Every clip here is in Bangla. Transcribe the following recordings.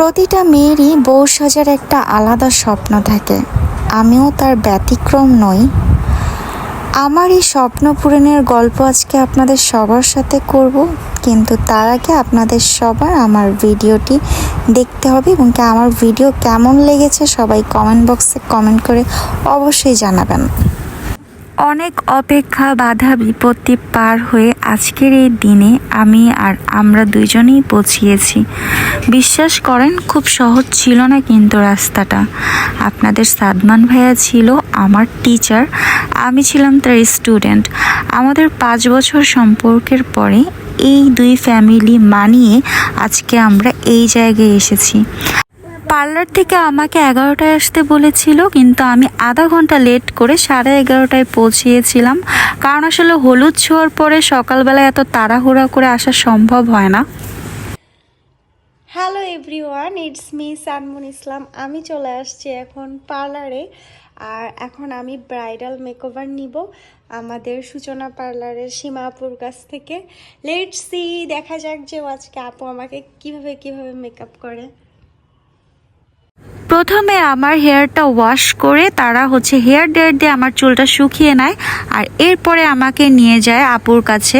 প্রতিটা মেয়েরই বউ সাজার একটা আলাদা স্বপ্ন থাকে। আমিও তার ব্যতিক্রম নই। আমার এই স্বপ্ন পূরণের গল্প আজকে আপনাদের সবার সাথে করব, কিন্তু তার আগে আপনাদের সবার আমার ভিডিওটি দেখতে হবে এবং আমার ভিডিও কেমন লেগেছে সবাই কমেন্ট বক্সে কমেন্ট করে অবশ্যই জানাবেন। অনেক অপেক্ষা বাধা বিপত্তি পার হয়ে আজকের এই দিনে আমি আর আমরা দুইজনেই পৌঁছিয়েছি। বিশ্বাস করেন, খুব সহজ ছিল না কিন্তু রাস্তাটা। আপনাদের সাদমান ভাইয়া ছিল আমার টিচার আমি ছিলাম তার স্টুডেন্ট আমাদের পাঁচ বছর সম্পর্কের পরে এই দুই ফ্যামিলি মানিয়ে আজকে আমরা এই জায়গায় এসেছি। পার্লার থেকে আমাকে এগারোটায় আসতে বলেছিল, কিন্তু আমি আধা ঘণ্টা লেট করে সাড়ে এগারোটায় পৌঁছিয়েছিলাম। কারণ আসলে হলুদ ছোঁয়ার পরে সকালবেলা এত তাড়াহুড়া করে আসা সম্ভব হয় না। Hello everyone it's me Sanmoon Islam আমি চলে আসছি এখন পার্লারে, আর এখন আমি ব্রাইডাল মেকওভার নিব আমাদের সূচনা পার্লারের সীমাপুর কাছ থেকে। লেট সি দেখা যাক যে আজকে আপু আমাকে কীভাবে কীভাবে মেকআপ করে। প্রথমে আমার হেয়ারটা ওয়াশ করে তারা হচ্ছে হেয়ার ড্রায়ার দিয়ে আমার চুলটা শুকিয়ে নেয় আর এরপরে আমাকে নিয়ে যায় আপুর কাছে।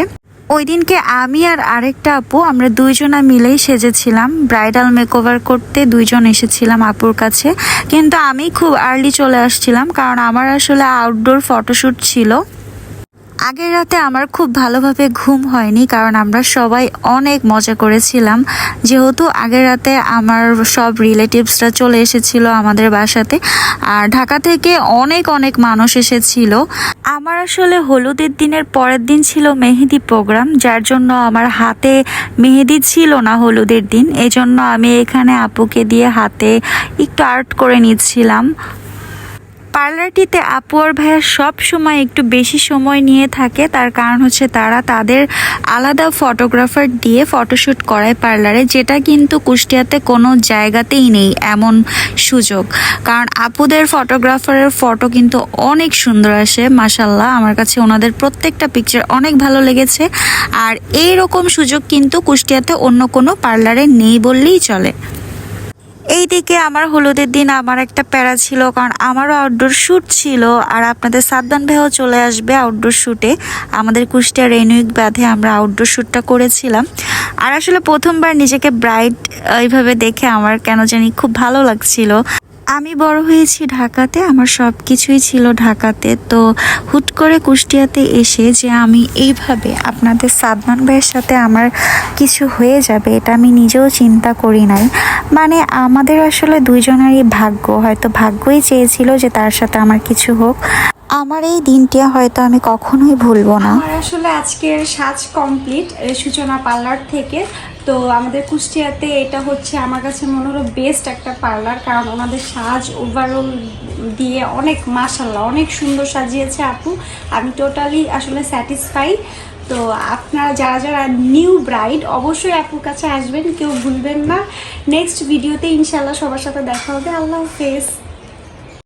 ওই দিনকে আমি আর আরেকটা আপু, আমরা দুইজনা মিলেই সেজেছিলাম। ব্রাইডাল মেকওভার করতে দুইজন এসেছিলাম আপুর কাছে। কিন্তু আমি খুব আর্লি চলে আসছিলাম, কারণ আমার আসলে আউটডোর ফটোশ্যুট ছিল। আগের রাতে আমার খুব ভালোভাবে ঘুম হয়নি, কারণ আমরা সবাই অনেক মজা করেছিলাম। যেহেতু আগের রাতে আমার সব রিলেটিভসরা চলে এসেছিল আমাদের বাসাতে, আর ঢাকা থেকে অনেক অনেক মানুষ এসেছিল। আমার আসলে হলুদের দিনের পরের দিন ছিল মেহেদি প্রোগ্রাম যার জন্য আমার হাতে মেহেদি ছিল না হলুদের দিন। এই জন্য আমি এখানে আপুকে দিয়ে হাতে একটু আর্ট করে নিচ্ছিলাম। পার্লারটিতে আপু আর ভাইয়া সব সময় একটু বেশি সময় নিয়ে থাকে, তার কারণ হচ্ছে তারা তাদের আলাদা ফটোগ্রাফার দিয়ে ফটোশ্যুট করায় পার্লারে, যেটা কিন্তু কুষ্টিয়াতে কোনো জায়গাতেই নেই এমন সুযোগ। কারণ আপুদের ফটোগ্রাফারের ফটো কিন্তু অনেক সুন্দর আসে মাসাল্লাহ আমার কাছে ওনাদের প্রত্যেকটা পিকচার অনেক ভালো লেগেছে। আর এই রকম সুযোগ কিন্তু কুষ্টিয়াতে অন্য কোনো পার্লারে নেই বললেই চলে। এইদিকে আমার হলুদের দিন আমার একটা প্যারা ছিল, কারণ আমারও আউটডোর শ্যুট ছিল। আর আপনাদের সাবধান ভেহ চলে আসবে আউটডোর শ্যুটে আমাদের কুষ্টিয়া রেনুইক বাঁধে আমরা আউটডোর শ্যুটটা করেছিলাম। আর আসলে প্রথমবার নিজেকে ব্রাইট এইভাবে দেখে আমার কেন জানি খুব ভালো লাগছিল। আমি বড় হয়েছি ঢাকাতে, আমার সব কিছুই ছিল ঢাকাতে। তো হুট করে কুষ্টিয়াতে এসে যে আমি এইভাবে আপনাদের সাদমান ভাইয়ের সাথে আমার কিছু হয়ে যাবে, এটা আমি নিজেও চিন্তা করি নাই। মানে আমাদের আসলে দুইজনেরই ভাগ্য, হয়তো ভাগ্যই চেয়েছিল যে তার সাথে আমার কিছু হোক। আমার এই দিনটি হয়তো আমি কখনোই ভুলবো না। আমার আসলে আজকের সাজ কমপ্লিট সূচনা পার্লার থেকে। তো আমাদের কুষ্টিয়াতে এটা হচ্ছে আমার কাছে মনে হলো বেস্ট একটা পার্লার, কারণ ওনাদের সাজ ওভারঅল দিয়ে অনেক মাসাল্লাহ অনেক সুন্দর সাজিয়েছে আপু। আমি টোটালি আসলে স্যাটিসফাই তো আপনারা যারা যারা নিউ ব্রাইড অবশ্যই আপুর কাছে আসবেন, কেউ ভুলবেন না। নেক্সট ভিডিওতে ইনশাল্লাহ সবার সাথে দেখা হবে। আল্লাহ হাফেজ।